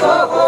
হব